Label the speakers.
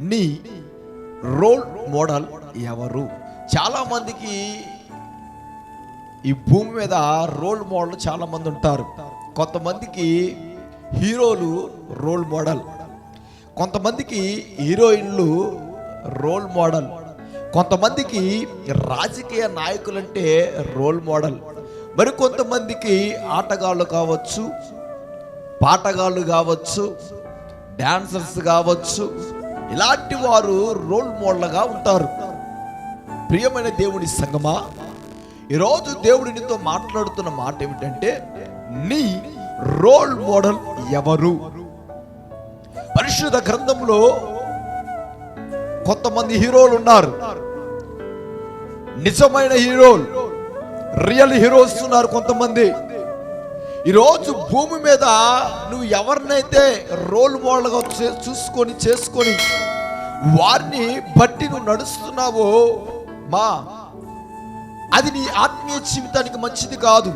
Speaker 1: నీ role model ఎవరు? చాలా మందికి ఈ భూమి మీద రోల్ మోడల్ చాలా మంది ఉంటారు. కొంతమందికి హీరోలు రోల్ మోడల్. కొంతమందికి హీరోయిన్లు రోల్ మోడల్. కొంతమందికి రాజకీయ నాయకులంటే రోల్ మోడల్. మరి కొంతమందికి ఆటగాళ్ళు కావచ్చు పాటగాళ్ళు కావచ్చు డాన్సర్స్ కావచ్చు ఇలాంటి వారు రోల్ మోడల్గా ఉంటారు. ప్రియమైన దేవుని సంగమా ఈరోజు దేవుడు నీతో మాట్లాడుతున్న మాట ఏమిటంటే నీ రోల్ మోడల్ ఎవరు? పరిశుద్ధ గ్రంథంలో కొంతమంది హీరోలు ఉన్నారు. నిజమైన హీరోలు రియల్ హీరోస్ ఉన్నారు కొంతమంది. ఈరోజు భూమి మీద నువ్వు ఎవరినైతే రోల్ మోడల్గా చూసుకొని చేసుకొని వారిని బట్టి నువ్వు నడుస్తున్నావో మా అది నీ ఆత్మీయ జీవితానికి మంచిది కాదు.